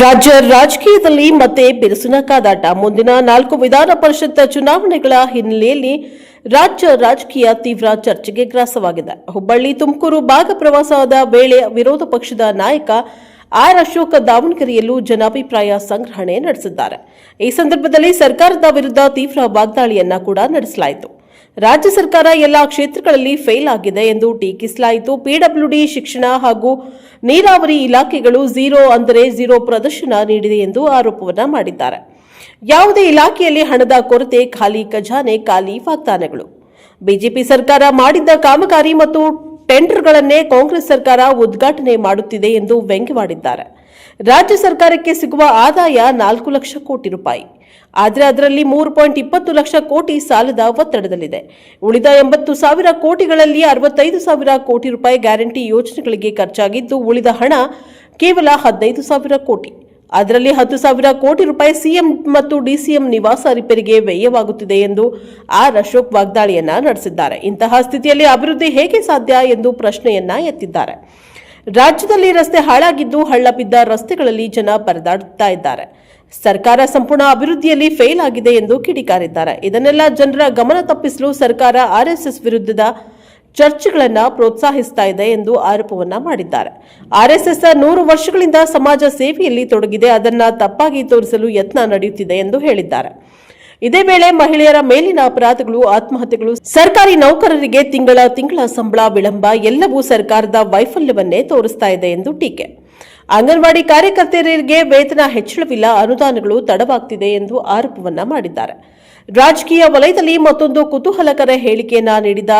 ರಾಜ್ಯ ರಾಜಕೀಯದಲ್ಲಿ ಮತ್ತೆ ಬಿರುಸಿನ ಕಾದಾಟ. ಮುಂದಿನ ನಾಲ್ಕು ವಿಧಾನ ಪರಿಷತ್ ಚುನಾವಣೆಗಳ ಹಿನ್ನೆಲೆಯಲ್ಲಿ ರಾಜ್ಯ ರಾಜಕೀಯ ತೀವ್ರ ಚರ್ಚೆಗೆ ಗ್ರಾಸವಾಗಿದೆ. ಹುಬ್ಬಳ್ಳಿ, ತುಮಕೂರು ಭಾಗ ಪ್ರವಾಸದ ವೇಳೆ ವಿರೋಧ ಪಕ್ಷದ ನಾಯಕ ಆರ್ ಅಶೋಕ ದಾವಣಗೆರೆಯಲ್ಲೂ ಜನಾಭಿಪ್ರಾಯ ಸಂಗ್ರಹಣೆ ನಡೆಸಿದ್ದಾರೆ. ಈ ಸಂದರ್ಭದಲ್ಲಿ ಸರ್ಕಾರದ ವಿರುದ್ಧ ತೀವ್ರ ವಾಗ್ದಾಳಿಯನ್ನ ಕೂಡ ನಡೆಸಲಾಯಿತು. ರಾಜ್ಯ ಸರ್ಕಾರ ಎಲ್ಲಾ ಕ್ಷೇತ್ರಗಳಲ್ಲಿ ಫೇಲ್ ಆಗಿದೆ ಎಂದು ಟೀಕಿಸಲಾಯಿತು. ಪಿಡಬ್ಲ್ಯೂಡಿ ಶಿಕ್ಷಣ ಹಾಗೂ ನೀರಾವರಿ ಇಲಾಖೆಗಳು ಝೀರೋ ಅಂದರೆ ಝೀರೋ ಪ್ರದರ್ಶನ ನೀಡಿದೆ ಎಂದು ಆರೋಪವನ್ನ ಮಾಡಿದ್ದಾರೆ. ಯಾವುದೇ ಇಲಾಖೆಯಲ್ಲಿ ಹಣದ ಕೊರತೆ, ಖಾಲಿ ಖಜಾನೆ, ಖಾಲಿ ವಾಗ್ದಾನಗಳು. ಬಿಜೆಪಿ ಸರ್ಕಾರ ಮಾಡಿದ್ದ ಕಾಮಗಾರಿ ಮತ್ತು ಟೆಂಡರ್ಗಳನ್ನೇ ಕಾಂಗ್ರೆಸ್ ಸರ್ಕಾರ ಉದ್ಘಾಟನೆ ಮಾಡುತ್ತಿದೆ ಎಂದು ವ್ಯಂಗ್ಯವಾಡಿದ್ದಾರೆ. ರಾಜ್ಯ ಸರ್ಕಾರಕ್ಕೆ ಸಿಗುವ ಆದಾಯ ನಾಲ್ಕು ಲಕ್ಷ ಕೋಟಿ ರೂಪಾಯಿ. ಆದರೆ ಅದರಲ್ಲಿ ಮೂರು ಪಾಯಿಂಟ್ ಇಪ್ಪತ್ತು ಲಕ್ಷ ಕೋಟಿ ಸಾಲದ ಒತ್ತಡದಲ್ಲಿದೆ. ಉಳಿದ ಎಂಬತ್ತು ಸಾವಿರ ಕೋಟಿಗಳಲ್ಲಿ ಅರವತ್ತೈದು ಸಾವಿರ ಕೋಟಿ ರೂಪಾಯಿ ಗ್ಯಾರಂಟಿ ಯೋಜನೆಗಳಿಗೆ ಖರ್ಚಾಗಿದ್ದು, ಉಳಿದ ಹಣ ಕೇವಲ ಹದಿನೈದು ಸಾವಿರ ಕೋಟಿ. ಅದರಲ್ಲಿ ಹತ್ತು ಸಾವಿರ ಕೋಟಿ ರೂಪಾಯಿ ಸಿಎಂ ಮತ್ತು ಡಿಸಿಎಂ ನಿವಾಸ ರಿಪೇರಿಗೆ ವ್ಯಯವಾಗುತ್ತಿದೆ ಎಂದು ಆರ್ ಅಶೋಕ್ ವಾಗ್ದಾಳಿಯನ್ನ ನಡೆಸಿದ್ದಾರೆ. ಇಂತಹ ಸ್ಥಿತಿಯಲ್ಲಿ ಅಭಿವೃದ್ಧಿ ಹೇಗೆ ಸಾಧ್ಯ ಎಂದು ಪ್ರಶ್ನೆಯನ್ನ ಎತ್ತಿದ್ದಾರೆ. ರಾಜ್ಯದಲ್ಲಿ ರಸ್ತೆ ಹಾಳಾಗಿದ್ದು ಹಳ್ಳ ಬಿದ್ದ ರಸ್ತೆಗಳಲ್ಲಿ ಜನ ಪರದಾಡುತ್ತಾ ಇದ್ದಾರೆ. ಸರ್ಕಾರ ಸಂಪೂರ್ಣ ಅಭಿವೃದ್ಧಿಯಲ್ಲಿ ಫೇಲ್ ಆಗಿದೆ ಎಂದು ಕಿಡಿಕಾರಿದ್ದಾರೆ. ಇದನ್ನೆಲ್ಲ ಜನರ ಗಮನ ತಪ್ಪಿಸಲು ಸರ್ಕಾರ ಆರ್ಎಸ್ಎಸ್ ವಿರುದ್ಧದ ಚರ್ಚೆಗಳನ್ನ ಪ್ರೋತ್ಸಾಹಿಸ್ತಾ ಇದೆ ಎಂದು ಆರೋಪವನ್ನ ಮಾಡಿದ್ದಾರೆ. ಆರ್ಎಸ್ಎಸ್ ನೂರು ವರ್ಷಗಳಿಂದ ಸಮಾಜ ಸೇವೆಯಲ್ಲಿ ತೊಡಗಿದೆ. ಅದನ್ನ ತಪ್ಪಾಗಿ ತೋರಿಸಲು ಯತ್ನ ನಡೆಯುತ್ತಿದೆ ಎಂದು ಹೇಳಿದ್ದಾರೆ. ಇದೇ ವೇಳೆ ಮಹಿಳೆಯರ ಮೇಲಿನ ಅಪರಾಧಗಳು, ಆತ್ಮಹತ್ಯೆಗಳು, ಸರ್ಕಾರಿ ನೌಕರರಿಗೆ ತಿಂಗಳ ತಿಂಗಳ ಸಂಬಳ ವಿಳಂಬ, ಎಲ್ಲವೂ ಸರ್ಕಾರದ ವೈಫಲ್ಯವನ್ನೇ ತೋರಿಸ್ತಾ ಇದೆ ಎಂದು ಟೀಕೆ. ಅಂಗನವಾಡಿ ಕಾರ್ಯಕರ್ತೆಯರಿಗೆ ವೇತನ ಹೆಚ್ಚಳವಿಲ್ಲ, ಅನುದಾನಗಳು ತಡವಾಗ್ತಿದೆ ಎಂದು ಆರೋಪವನ್ನ ಮಾಡಿದ್ದಾರೆ. ರಾಜಕೀಯ ವಲಯದಲ್ಲಿ ಮತ್ತೊಂದು ಕುತೂಹಲಕರ ಹೇಳಿಕೆಯನ್ನ ನೀಡಿದ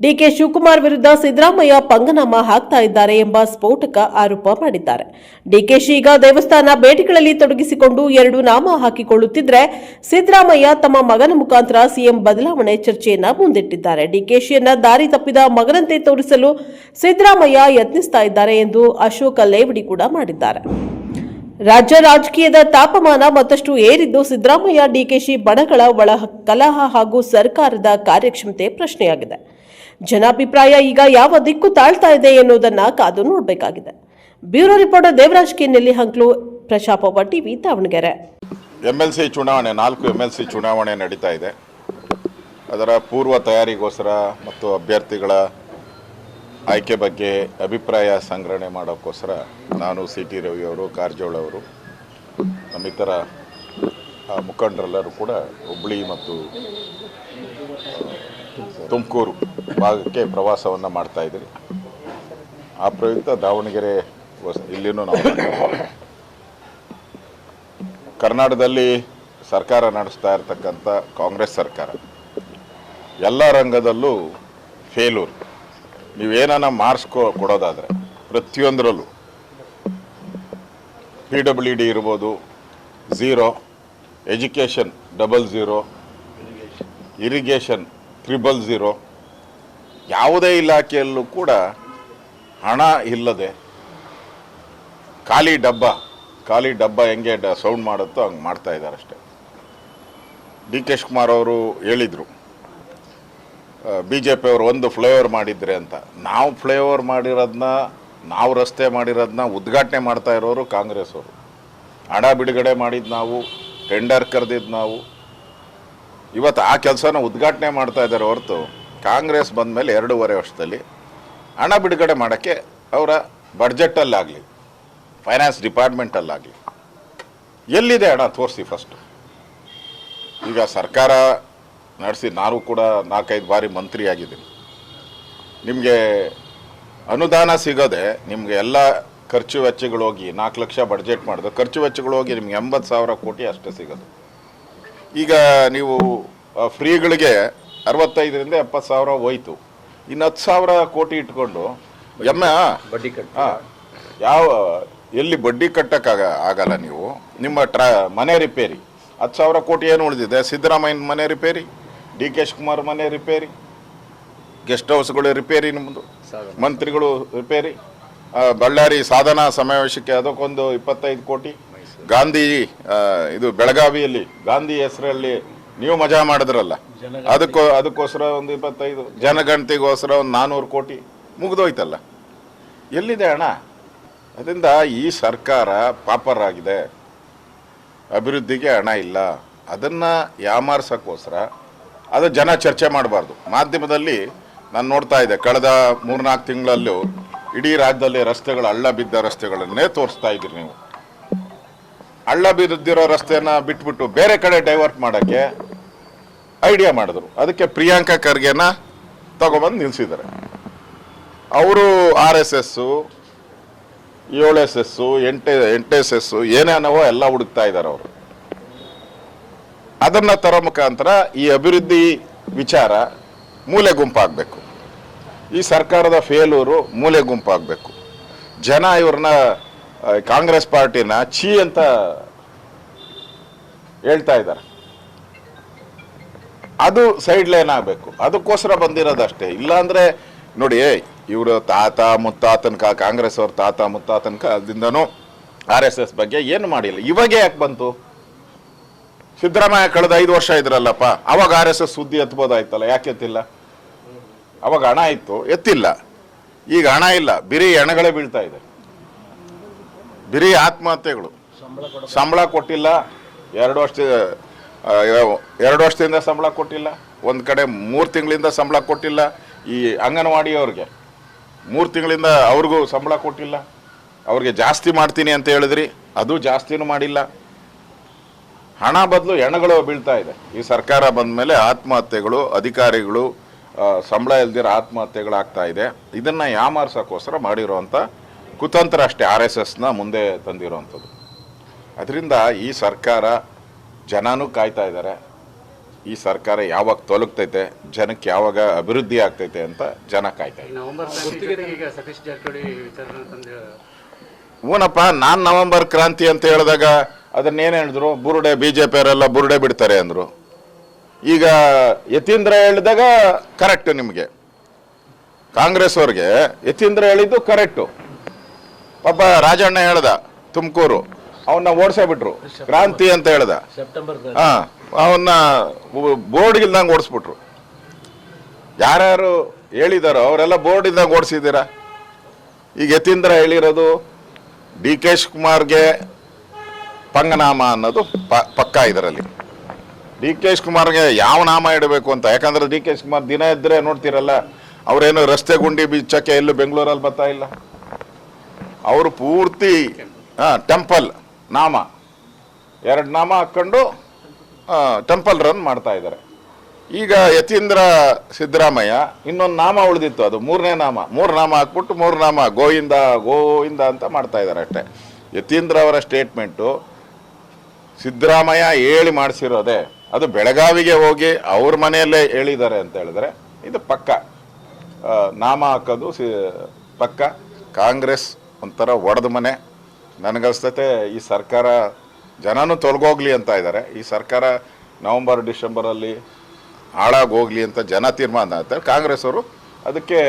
ಡಿಕೆ ಶಿವಕುಮಾರ್ ವಿರುದ್ಧ ಸಿದ್ದರಾಮಯ್ಯ ಪಂಗನಾಮ ಹಾಕ್ತಾ ಇದ್ದಾರೆ ಎಂಬ ಸ್ಫೋಟಕ ಆರೋಪ ಮಾಡಿದ್ದಾರೆ. ಡಿಕೆಶಿ ಈಗ ದೇವಸ್ಥಾನ ಭೇಟಿಗಳಲ್ಲಿ ತೊಡಗಿಸಿಕೊಂಡು ಎರಡು ನಾಮ ಹಾಕಿಕೊಳ್ಳುತ್ತಿದ್ದರೆ ಸಿದ್ದರಾಮಯ್ಯ ತಮ್ಮ ಮಗನ ಮುಖಾಂತರ ಸಿಎಂ ಬದಲಾವಣೆ ಚರ್ಚೆಯನ್ನ ಮುಂದಿಟ್ಟಿದ್ದಾರೆ. ಡಿಕೆಶಿಯನ್ನ ದಾರಿ ತಪ್ಪಿದ ಮಗನಂತೆ ತೋರಿಸಲು ಸಿದ್ದರಾಮಯ್ಯ ಯತ್ನಿಸ್ತಾ ಇದ್ದಾರೆ ಎಂದು ಅಶೋಕ ಲೇವಡಿ ಕೂಡ ಮಾಡಿದ್ದಾರೆ. ರಾಜ್ಯ ರಾಜಕೀಯದ ತಾಪಮಾನ ಮತ್ತಷ್ಟು ಏರಿದ್ದು ಸಿದ್ದರಾಮಯ್ಯ ಡಿಕೆಶಿ ಬಣಗಳ ಒಳ ಕಲಹ ಹಾಗೂ ಸರ್ಕಾರದ ಕಾರ್ಯಕ್ಷಮತೆ ಪ್ರಶ್ನೆಯಾಗಿದೆ. ಜನಾಭಿಪ್ರಾಯ ಈಗ ಯಾವ ದಿಕ್ಕು ತಾಳ್ತಾ ಇದೆ ಎನ್ನುವುದನ್ನ ಕಾದು ನೋಡಬೇಕಾಗಿದೆ. ಬ್ಯೂರೋ ರಿಪೋರ್ಟರ್ ದೇವರಾಜ್ ಕೆ ಹಂಕ್ಲು ಪ್ರಶಾಪವ TV Davanagere. M L C ಚುನಾವಣೆ, ನಾಲ್ಕು ಎಂ ಎಲ್ ಸಿ ಚುನಾವಣೆ ನಡೀತಾ ಇದೆ. ಅದರ ಪೂರ್ವ ತಯಾರಿಗೋಸ್ಕರ ಮತ್ತು ಅಭ್ಯರ್ಥಿಗಳ ಆಯ್ಕೆ ಬಗ್ಗೆ ಅಭಿಪ್ರಾಯ ಸಂಗ್ರಹಣೆ ಮಾಡೋಕ್ಕೋಸ್ಕರ ನಾನು ಸಿ ಟಿ ರವಿಯವರು ಕಾರಜೋಳವರು ನಮ್ಮಿತರ ಮುಖಂಡರೆಲ್ಲರೂ ಕೂಡ ಹುಬ್ಬಳ್ಳಿ ಮತ್ತು ತುಮಕೂರು ಭಾಗಕ್ಕೆ ಪ್ರವಾಸವನ್ನು ಮಾಡ್ತಾ ಇದ್ದೀರಿ. ಆ ಪ್ರಯುಕ್ತ ದಾವಣಗೆರೆ ಇಲ್ಲಿನೂ ನಾವು ಕರ್ನಾಟಕದಲ್ಲಿ ಸರ್ಕಾರ ನಡೆಸ್ತಾ ಇರತಕ್ಕಂಥ ಕಾಂಗ್ರೆಸ್ ಸರ್ಕಾರ. ಎಲ್ಲ ರಂಗದಲ್ಲೂ ಫೇಲೂರು. ನೀವೇನ ಮಾರ್ಸ್ಕೋ ಕೊಡೋದಾದರೆ ಪ್ರತಿಯೊಂದರಲ್ಲೂ. ಪಿ ಡಬ್ಲ್ಯೂ ಡಿ ಇರ್ಬೋದು, zero. Education double zero irrigation triple zero ಯಾವುದೇ ಇಲಾಖೆಯಲ್ಲೂ ಕೂಡ ಹಣ ಇಲ್ಲದೆ ಖಾಲಿ ಡಬ್ಬ ಖಾಲಿ ಡಬ್ಬ ಹೆಂಗೆ ಡ ಸೌಂಡ್ ಮಾಡುತ್ತೋ ಹಂಗೆ ಮಾಡ್ತಾ ಇದ್ದಾರೆ ಅಷ್ಟೆ. ಡಿ ಕೆ ಶಿವಕುಮಾರ್ ಅವರು ಹೇಳಿದರು ಬಿ ಜೆ ಪಿಯವರು ಒಂದು ಫ್ಲೈಓವರ್ ಮಾಡಿದ್ರೆ ಅಂತ. ನಾವು ಫ್ಲೈಓವರ್ ಮಾಡಿರೋದನ್ನ ನಾವು ರಸ್ತೆ ಮಾಡಿರೋದನ್ನ ಉದ್ಘಾಟನೆ ಮಾಡ್ತಾ ಇರೋರು ಕಾಂಗ್ರೆಸ್ ಅವರು. ಹಣ ಬಿಡುಗಡೆ ಮಾಡಿದ್ದು ನಾವು ಟೆಂಡರ್ ಕರೆದಿದ್ದು ನಾವು. ಇವತ್ತು ಆ ಕೆಲಸನ ಉದ್ಘಾಟನೆ ಮಾಡ್ತಾ ಇದ್ದಾರೆ ಹೊರತು ಕಾಂಗ್ರೆಸ್ ಬಂದ ಮೇಲೆ ಎರಡೂವರೆ ವರ್ಷದಲ್ಲಿ ಹಣ ಬಿಡುಗಡೆ ಮಾಡೋಕ್ಕೆ ಅವರ ಬಡ್ಜೆಟಲ್ಲಾಗಲಿ ಫೈನಾನ್ಸ್ ಡಿಪಾರ್ಟ್ಮೆಂಟಲ್ಲಾಗಲಿ ಎಲ್ಲಿದೆ ಹಣ? ತೋರಿಸಿ ಫಸ್ಟು ಈಗ ಸರ್ಕಾರ ನಡೆಸಿ ನಾನು ಕೂಡ ನಾಲ್ಕೈದು ಬಾರಿ ಮಂತ್ರಿಯಾಗಿದ್ದೀನಿ. ನಿಮಗೆ ಅನುದಾನ ಸಿಗೋದೆ ನಿಮಗೆ ಎಲ್ಲ ಖರ್ಚು ವೆಚ್ಚಗಳು ಹೋಗಿ ನಾಲ್ಕು ಲಕ್ಷ ಬಡ್ಜೆಟ್ ಮಾಡಿದ್ರು. ಖರ್ಚು ವೆಚ್ಚಗಳು ಹೋಗಿ ನಿಮ್ಗೆ ಎಂಬತ್ತು ಸಾವಿರ ಕೋಟಿ ಅಷ್ಟೇ ಸಿಗೋದು. ಈಗ ನೀವು ಫ್ರೀಗಳಿಗೆ ಅರವತ್ತೈದರಿಂದ ಎಪ್ಪತ್ತು ಸಾವಿರ ಹೋಯ್ತು. ಇನ್ನು ಹತ್ತು ಸಾವಿರ ಕೋಟಿ ಇಟ್ಕೊಂಡು ಎಮ್ಮ ಬಡ್ಡಿ ಕಟ್ಟ. ಹಾಂ ಯಾವ ಎಲ್ಲಿ ಬಡ್ಡಿ ಕಟ್ಟಕ್ಕಾಗ ಆಗಲ್ಲ ನೀವು ನಿಮ್ಮ ಟ್ರಾ ಮನೆ ರಿಪೇರಿ. ಹತ್ತು ಸಾವಿರ ಕೋಟಿ ಏನು ಉಳಿದಿದೆ? ಸಿದ್ದರಾಮಯ್ಯನ ಮನೆ ರಿಪೇರಿ ಡಿ ಕೆ ಶಿವಕುಮಾರ್ ಮನೆ ರಿಪೇರಿ ಗೆಸ್ಟ್ ಹೌಸ್ಗಳು ರಿಪೇರಿ ನಿಮ್ಮದು ಮಂತ್ರಿಗಳು ರಿಪೇರಿ. ಬಳ್ಳಾರಿ ಸಾಧನಾ ಸಮಾವೇಶಕ್ಕೆ ಅದಕ್ಕೊಂದು ಇಪ್ಪತ್ತೈದು ಕೋಟಿ. ಗಾಂಧಿ ಇದು ಬೆಳಗಾವಿಯಲ್ಲಿ ಗಾಂಧಿ ಹೆಸರಲ್ಲಿ ನೀವು ಮಜಾ ಮಾಡಿದ್ರಲ್ಲ. ಅದಕ್ಕೋ ಅದಕ್ಕೋಸ್ಕರ ಒಂದು ಇಪ್ಪತ್ತೈದು ಜನಗಣತಿಗೋಸ್ಕರ ಒಂದು ನಾನ್ನೂರು ಕೋಟಿ ಮುಗಿದೋಯ್ತಲ್ಲ. ಎಲ್ಲಿದೆ ಹಣ ಅದರಿಂದ ಈ ಸರ್ಕಾರ ಪಾಪರ್ ಆಗಿದೆ ಅಭಿವೃದ್ಧಿಗೆ ಹಣ ಇಲ್ಲ. ಅದನ್ನು ಯಾಮಾರ್ಸೋಕ್ಕೋಸ್ಕರ ಅದು ಜನ ಚರ್ಚೆ ಮಾಡಬಾರ್ದು. ಮಾಧ್ಯಮದಲ್ಲಿ ನಾನು ನೋಡ್ತಾ ಇದ್ದೆ ಕಳೆದ ಮೂರ್ನಾಲ್ಕು ತಿಂಗಳಲ್ಲೂ ಇಡೀ ರಾಜ್ಯದಲ್ಲಿ ರಸ್ತೆಗಳು ಹಳ್ಳ ಬಿದ್ದ ರಸ್ತೆಗಳನ್ನೇ ತೋರಿಸ್ತಾ ಇದ್ದೀರಿ ನೀವು. ಹಳ್ಳ ಬಿದ್ದಿರೋ ರಸ್ತೆನ ಬಿಟ್ಬಿಟ್ಟು ಬೇರೆ ಕಡೆ ಡೈವರ್ಟ್ ಮಾಡೋಕ್ಕೆ ಐಡಿಯಾ ಮಾಡಿದ್ರು. ಅದಕ್ಕೆ ಪ್ರಿಯಾಂಕಾ ಖರ್ಗೆನ ತಗೊಬಂದು ನಿಲ್ಲಿಸಿದ್ದಾರೆ ಅವರು ಆರ್ ಎಸ್ ಎಸ್ಸು ಏಳು ಎಸ್ ಎಸ್ಸು ಎಂಟೆ, ಎಂಟು ಎಸ್ ಎಸ್ಸು ಏನೇನವೋ ಎಲ್ಲ ಹುಡುಕ್ತಾ ಇದ್ದಾರೆ ಅವರು. ಅದನ್ನು ತರೋ ಮುಖಾಂತರ ಈ ಅಭಿವೃದ್ಧಿ ವಿಚಾರ ಮೂಲೆ ಗುಂಪಾಗಬೇಕು ಈ ಸರ್ಕಾರದ ಫೇಲೂರು ಮೂಲೆ ಗುಂಪಾಗಬೇಕು. ಜನ ಇವ್ರನ್ನ ಕಾಂಗ್ರೆಸ್ ಪಾರ್ಟಿನ ಛೀ ಅಂತ ಹೇಳ್ತಾ ಇದ್ದಾರೆ. ಅದು ಸೈಡ್ ಲೈನ್ ಆಗಬೇಕು. ಅದಕ್ಕೋಸ್ಕರ ಬಂದಿರೋದಷ್ಟೇ. ಇಲ್ಲಾಂದ್ರೆ ನೋಡಿ ಇವರು ತಾತ ಮುತ್ತಾತನಕ ಕಾಂಗ್ರೆಸ್ ಅವ್ರ ತಾತ ಮುತ್ತಾತನಕ ಕಾಲದಿಂದನೂ ಆರ್ ಎಸ್ ಎಸ್ ಬಗ್ಗೆ ಏನು ಮಾಡಿಲ್ಲ. ಇವಾಗ ಯಾಕೆ ಬಂತು? ಸಿದ್ದರಾಮಯ್ಯ ಕಳೆದ ಐದು ವರ್ಷ ಇದ್ರಲ್ಲಪ್ಪ. ಅವಾಗ ಆರ್ ಎಸ್ ಎಸ್ ಸುದ್ದಿ ಎತ್ಬೋದಾಯ್ತಲ್ಲ ಯಾಕೆ ಎತ್ತಿಲ್ಲ? ಅವಾಗ ಹಣ ಇತ್ತು ಎತ್ತಿಲ್ಲ. ಈಗ ಹಣ ಇಲ್ಲ ಬಿರಿ ಹೆಣಗಳೇ ಬೀಳ್ತಾ ಇದೆ. ಬಿರಿ ಆತ್ಮಹತ್ಯೆಗಳು. ಸಂಬಳ ಕೊಟ್ಟಿಲ್ಲ ಎರಡು ವರ್ಷ ಎರಡು ವರ್ಷದಿಂದ ಸಂಬಳ ಕೊಟ್ಟಿಲ್ಲ ಒಂದು ಕಡೆ ಮೂರು ತಿಂಗಳಿಂದ ಸಂಬಳ ಕೊಟ್ಟಿಲ್ಲ ಈ ಅಂಗನವಾಡಿಯವ್ರಿಗೆ. ಮೂರು ತಿಂಗಳಿಂದ ಅವ್ರಿಗೂ ಸಂಬಳ ಕೊಟ್ಟಿಲ್ಲ. ಅವ್ರಿಗೆ ಜಾಸ್ತಿ ಮಾಡ್ತೀನಿ ಅಂತ ಹೇಳಿದ್ರಿ ಅದು ಜಾಸ್ತಿನೂ ಮಾಡಿಲ್ಲ. ಹಣ ಬದಲು ಹೆಣಗಳು ಬೀಳ್ತಾ ಇದೆ. ಈ ಸರ್ಕಾರ ಬಂದ ಮೇಲೆ ಆತ್ಮಹತ್ಯೆಗಳು ಅಧಿಕಾರಿಗಳು ಸಂಬಳ ಇಲ್ದಿರೋ ಆತ್ಮಹತ್ಯೆಗಳಾಗ್ತಾ ಇದೆ. ಇದನ್ನ ಯಾಮಾರ್ಸೋಕ್ಕೋಸ್ಕರ ಮಾಡಿರುವಂಥ ಕುತಂತ್ರ ಅಷ್ಟೇ ಆರ್ ಎಸ್ ಎಸ್ನ ಮುಂದೆ ತಂದಿರುವಂಥದ್ದು. ಅದರಿಂದ ಈ ಸರ್ಕಾರ ಜನನೂ ಕಾಯ್ತಾ ಇದ್ದಾರೆ. ಈ ಸರ್ಕಾರ ಯಾವಾಗ ತೊಲಗ್ತೈತೆ ಜನಕ್ಕೆ ಯಾವಾಗ ಅಭಿವೃದ್ಧಿ ಆಗ್ತೈತೆ ಅಂತ ಜನ ಕಾಯ್ತಾ ಇದ್ದಾರೆ. ಹೂನಪ್ಪ ನಾನು ನವೆಂಬರ್ ಕ್ರಾಂತಿ ಅಂತ ಹೇಳಿದಾಗ ಅದನ್ನೇನು ಹೇಳಿದ್ರು? ಬುರುಡೆ ಬಿ ಜೆ ಪಿಯವರೆಲ್ಲ ಬುರುಡೆ ಬಿಡ್ತಾರೆ ಅಂದರು. ಈಗ ಯತೀಂದ್ರ ಹೇಳಿದಾಗ ಕರೆಕ್ಟ್ ನಿಮಗೆ. ಕಾಂಗ್ರೆಸ್ ಅವ್ರಿಗೆ ಯತೀಂದ್ರ ಹೇಳಿದ್ದು ಕರೆಕ್ಟು. ಪಾಪ ರಾಜಣ್ಣ ಹೇಳ್ದ ತುಮಕೂರು ಅವನ್ನ ಓಡಿಸೇ ಬಿಟ್ರು ಕ್ರಾಂತಿ ಅಂತ ಹೇಳ್ದ. ಹಾ ಅವನ್ನ ಬೋರ್ಡ್ ಇಲ್ದಂಗೆ ಓಡಿಸ್ಬಿಟ್ರು. ಯಾರ್ಯಾರು ಹೇಳಿದಾರೋ ಅವರೆಲ್ಲ ಬೋರ್ಡ್ ಇಲ್ದಂಗೆ ಓಡಿಸಿದ್ದೀರಾ? ಈಗ ಯತೀಂದ್ರ ಹೇಳಿರೋದು ಡಿ ಕೆ ಶಿವಕುಮಾರ್ಗೆ ಪಂಗನಾಮ ಅನ್ನೋದು ಪಕ್ಕ ಇದರಲ್ಲಿ. ಡಿ ಕೆ ಶಿವಕುಮಾರ್ಗೆ ಯಾವ ನಾಮ ಇಡಬೇಕು ಅಂತ? ಯಾಕಂದ್ರೆ ಡಿ ಕೆ ಶಿವಕುಮಾರ್ ದಿನ ಇದ್ರೆ ನೋಡ್ತಿರಲ್ಲ, ಅವರೇನು ರಸ್ತೆ ಗುಂಡಿ ಬಿಚ್ಚಕ್ಕೆ ಎಲ್ಲೂ ಬೆಂಗಳೂರಲ್ಲಿ ಬರ್ತಾ ಇಲ್ಲ. ಅವರು ಪೂರ್ತಿ ಟೆಂಪಲ್ ನಾಮ. ಎರಡು ನಾಮ ಹಾಕ್ಕೊಂಡು ಟೆಂಪಲ್ ರನ್ ಮಾಡ್ತಾ ಇದ್ದಾರೆ. ಈಗ ಯತೀಂದ್ರ ಸಿದ್ದರಾಮಯ್ಯ ಇನ್ನೊಂದು ನಾಮ ಉಳಿದಿತ್ತು, ಅದು ಮೂರನೇ ನಾಮ. ಮೂರು ನಾಮ ಹಾಕ್ಬಿಟ್ಟು ಮೂರು ನಾಮ, ಗೋವಿಂದ ಗೋವಿಂದ ಅಂತ ಮಾಡ್ತಾ ಇದ್ದಾರೆ ಅಷ್ಟೇ. ಯತೀಂದ್ರ ಅವರ ಸ್ಟೇಟ್ಮೆಂಟು ಸಿದ್ದರಾಮಯ್ಯ ಹೇಳಿ ಮಾಡಿಸಿರೋದೆ. ಅದು ಬೆಳಗಾವಿಗೆ ಹೋಗಿ ಅವ್ರ ಮನೆಯಲ್ಲೇ ಹೇಳಿದ್ದಾರೆ ಅಂತ ಹೇಳಿದ್ರೆ, ಇದು ಪಕ್ಕ. ನಾಮ ಹಾಕೋದು ಸಿ, ಪಕ್ಕ. ಕಾಂಗ್ರೆಸ್ ಒಂಥರ ಒಡೆದ ಮನೆ. ನನಗನ್ಸ್ತತೆ ಈ ಸರ್ಕಾರ ಜನನೂ ತೊಲಗೋಗ್ಲಿ ಅಂತ ಇದ್ದಾರೆ ಈ ಸರ್ಕಾರ ನವಂಬರ್, ಡಿಸೆಂಬರಲ್ಲಿ ಹಾಳಾಗೋಗ್ಲಿ ಅಂತ ಜನ ತೀರ್ಮಾನ ಆಗ್ತಾರೆ. ಕಾಂಗ್ರೆಸ್ ಅವರು ಅದಕ್ಕೆ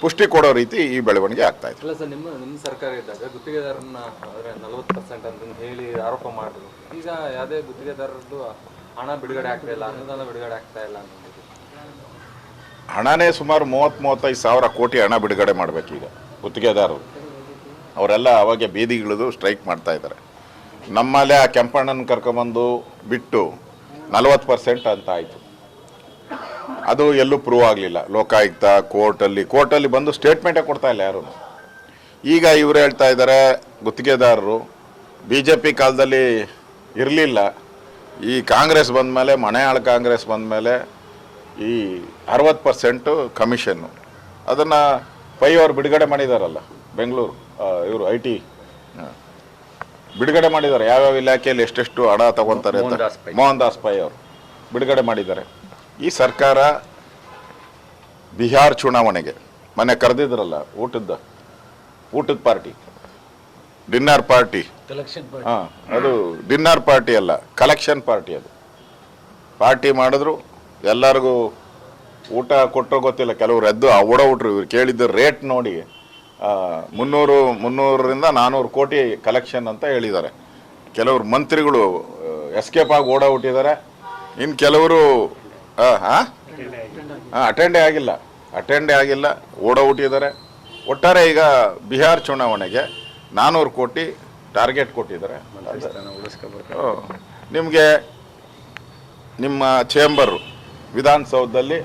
ಪುಷ್ಟಿ ಕೊಡೋ ರೀತಿ ಈ ಬೆಳವಣಿಗೆ ಆಗ್ತಾ ಇದೆ. ಅಲ್ಲ ಸರ್ ನಿಮ್ಮ ನಿಮ್ಮ ಸರ್ಕಾರ ಇದ್ದಾಗ ಗುತ್ತಿಗೆದಾರನ್ನ ಅಂದರೆ ನಲವತ್ತು ಪರ್ಸೆಂಟ್ ಅಂತ ಹೇಳಿ ಆರೋಪ ಮಾಡಿದ್ರು. ಈಗ ಯಾವುದೇ ಗುತ್ತಿಗೆದಾರರದ್ದು ಹಣ ಬಿಡುಗಡೆ ಆಗ್ತಾ ಇಲ್ಲ ಅನುದಾನ ಬಿಡುಗಡೆ ಆಗ್ತಾ ಇಲ್ಲ ಹಣನೇ ಸುಮಾರು ಮೂವತ್ತು ಮೂವತ್ತೈದು ಸಾವಿರ ಕೋಟಿ ಹಣ ಬಿಡುಗಡೆ ಈಗ ಗುತ್ತಿಗೆದಾರರು. ಅವರೆಲ್ಲ ಅವಾಗೆ ಬೀದಿಗಿಳಿದು ಸ್ಟ್ರೈಕ್ ಮಾಡ್ತಾ ಇದ್ದಾರೆ. ನಮ್ಮಲ್ಲೇ ಆ ಕೆಂಪಣ್ಣನ ಕರ್ಕೊಂಬಂದು ಬಿಟ್ಟು ನಲವತ್ತು ಪರ್ಸೆಂಟ್ ಅಂತ ಆಯಿತು. ಅದು ಎಲ್ಲೂ ಪ್ರೂವ್ ಆಗಲಿಲ್ಲ. ಲೋಕಾಯುಕ್ತ ಕೋರ್ಟಲ್ಲಿ ಕೋರ್ಟಲ್ಲಿ ಬಂದು ಸ್ಟೇಟ್ಮೆಂಟೇ ಕೊಡ್ತಾ ಇಲ್ಲ ಯಾರು ಈಗ ಇವರು ಹೇಳ್ತಾ ಇದ್ದಾರೆ ಗುತ್ತಿಗೆದಾರರು ಬಿ ಜೆ ಪಿ ಕಾಲದಲ್ಲಿ ಇರಲಿಲ್ಲ. ಈ ಕಾಂಗ್ರೆಸ್ ಬಂದಮೇಲೆ ಮನೆಯಾಳ ಕಾಂಗ್ರೆಸ್ ಬಂದಮೇಲೆ ಈ ಅರವತ್ತು ಪರ್ಸೆಂಟು ಕಮಿಷನ್ನು. ಅದನ್ನು ಪೈ ಅವ್ರು ಬಿಡುಗಡೆ ಮಾಡಿದಾರಲ್ಲ ಬೆಂಗಳೂರು ಇವರು ಐ ಟಿ. ಬಿಡುಗಡೆ ಮಾಡಿದ್ದಾರೆ ಯಾವ್ಯಾವ ಇಲಾಖೆಯಲ್ಲಿ ಎಷ್ಟೆಷ್ಟು ಹಣ ತಗೊತಾರೆ. ಮೋಹನ್ ದಾಸ್ ಪೈ ಅವರು ಬಿಡುಗಡೆ ಮಾಡಿದ್ದಾರೆ. ಈ ಸರ್ಕಾರ ಬಿಹಾರ್ ಚುನಾವಣೆಗೆ ಮನೆ ಕರೆದಿದ್ರಲ್ಲ ಊಟದ ಊಟದ ಪಾರ್ಟಿ ಡಿನ್ನರ್ ಪಾರ್ಟಿ. ಹಾಂ ಅದು ಡಿನ್ನರ್ ಪಾರ್ಟಿ ಅಲ್ಲ ಕಲೆಕ್ಷನ್ ಪಾರ್ಟಿ ಅದು. ಪಾರ್ಟಿ ಮಾಡಿದ್ರು ಎಲ್ಲರಿಗೂ ಊಟ ಕೊಟ್ಟರು ಗೊತ್ತಿಲ್ಲ ಕೆಲವರು ಎದ್ದು ಓಡ ಊಟ್ರು ಇವ್ರು ಕೇಳಿದ್ದ ರೇಟ್ ನೋಡಿ ಮುನ್ನೂರು ಮುನ್ನೂರರಿಂದ ನಾನ್ನೂರು ಕೋಟಿ ಕಲೆಕ್ಷನ್ ಅಂತ ಹೇಳಿದ್ದಾರೆ. ಕೆಲವರು ಮಂತ್ರಿಗಳು ಎಸ್ಕೇಪ್ ಆಗಿ ಓಡ ಹುಟ್ಟಿದ್ದಾರೆ ಇನ್ನು ಕೆಲವರು ಅಟೆಂಡೇ ಆಗಿಲ್ಲ. ಅಟೆಂಡೇ ಆಗಿಲ್ಲ. ಓಡ ಹುಟ್ಟಿದ್ದಾರೆ. ಒಟ್ಟಾರೆ ಈಗ ಬಿಹಾರ್ ಚುನಾವಣೆಗೆ ನಾನ್ನೂರು ಕೋಟಿ ಟಾರ್ಗೆಟ್ ಕೊಟ್ಟಿದ್ದಾರೆ. ನಿಮಗೆ ನಿಮ್ಮ ಚೇಂಬರು ವಿಧಾನಸೌಧದಲ್ಲಿ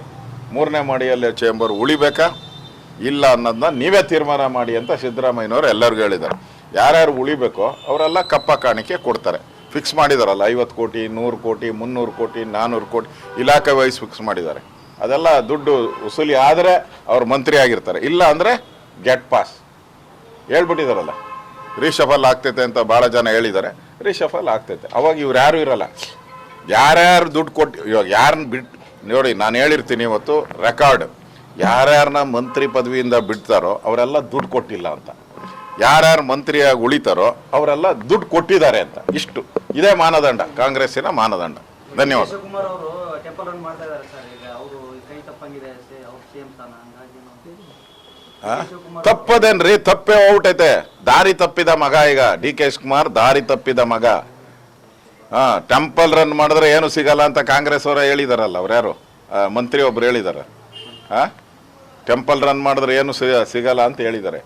ಮೂರನೇ ಮಾಡಿಯಲ್ಲಿ ಚೇಂಬರ್ ಉಳಿಬೇಕಾ? ಇಲ್ಲ ಅನ್ನೋದನ್ನ ನೀವೇ ತೀರ್ಮಾನ ಮಾಡಿ ಅಂತ ಸಿದ್ದರಾಮಯ್ಯನವರು ಎಲ್ಲರಿಗೂ ಹೇಳಿದ್ದಾರೆ. ಯಾರ್ಯಾರು ಉಳಿಬೇಕೋ ಅವರೆಲ್ಲ ಕಪ್ಪ ಕಾಣಿಕೆ ಕೊಡ್ತಾರೆ. ಫಿಕ್ಸ್ ಮಾಡಿದಾರಲ್ಲ, ಐವತ್ತು ಕೋಟಿ, ನೂರು ಕೋಟಿ, ಮುನ್ನೂರು ಕೋಟಿ ನಾನ್ನೂರು ಕೋಟಿ ಇಲಾಖೆ ವೈಸ್ ಫಿಕ್ಸ್ ಮಾಡಿದ್ದಾರೆ. ಅದೆಲ್ಲ ದುಡ್ಡು ವಸೂಲಿ ಆದರೆ ಅವ್ರು ಮಂತ್ರಿ ಆಗಿರ್ತಾರೆ. ಇಲ್ಲ ಅಂದರೆ ಗೆಟ್ ಪಾಸ್ ಹೇಳ್ಬಿಟ್ಟಿದಾರಲ್ಲ ರೀಶಫಲ್ ಆಗ್ತೈತೆ ಅಂತ ಭಾಳ ಜನ ಹೇಳಿದ್ದಾರೆ. ರೀಶಫಲ್ ಆಗ್ತೈತೆ. ಅವಾಗ ಇವ್ರು ಯಾರು ಇರಲ್ಲ. ಯಾರ್ಯಾರು ದುಡ್ಡು ಕೊಟ್ಟು ಇವಾಗ ಯಾರನ್ನ ಬಿಟ್ಟು ನೋಡಿ ನಾನು ಹೇಳಿರ್ತೀನಿ ಇವತ್ತು ರೆಕಾರ್ಡ್ ಯಾರ್ಯಾರನ್ನ ಮಂತ್ರಿ ಪದವಿಯಿಂದ ಬಿಡ್ತಾರೋ ಅವರೆಲ್ಲ ದುಡ್ಡು ಕೊಟ್ಟಿಲ್ಲ ಅಂತ. ಯಾರ್ಯಾರು ಮಂತ್ರಿಯಾಗಿ ಉಳಿತಾರೋ ಅವರೆಲ್ಲ ದುಡ್ಡು ಕೊಟ್ಟಿದ್ದಾರೆ ಅಂತ, ಇಷ್ಟು. ಇದೇ ಮಾನದಂಡ ಕಾಂಗ್ರೆಸ್ಸಿನ ಮಾನದಂಡ. ಧನ್ಯವಾದ? ತಪ್ಪದೇನ್ರಿ? ತಪ್ಪೇ ಔಟೈತೆ ದಾರಿ ತಪ್ಪಿದ ಮಗ ಈಗ. ಡಿ ಕೆ ಶಿವಕುಮಾರ್ ದಾರಿ ತಪ್ಪಿದ ಮಗ. ಹಾ ಟೆಂಪಲ್ ರನ್ ಮಾಡಿದ್ರೆ ಏನು ಸಿಗಲ್ಲ ಅಂತ ಕಾಂಗ್ರೆಸ್ ಅವರ ಹೇಳಿದಾರಲ್ಲ ಅವ್ರು ಯಾರು? ಮಂತ್ರಿ ಒಬ್ರು ಹೇಳಿದಾರೆ. ಹಾ? ಟೆಂಪಲ್ ರನ್ ಮಾಡಿದ್ರೆ ಏನು ಸಿಗಲ್ಲ ಅಂತ ಹೇಳಿದ್ದಾರೆ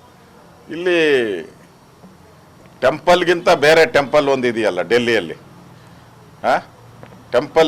ಇಲ್ಲಿ ಟೆಂಪಲ್ಗಿಂತ ಬೇರೆ ಟೆಂಪಲ್ ಒಂದು ಇದೆಯಲ್ಲ ಡೆಲ್ಲಿಯಲ್ಲಿ? ಹಾ? ಟೆಂಪಲ್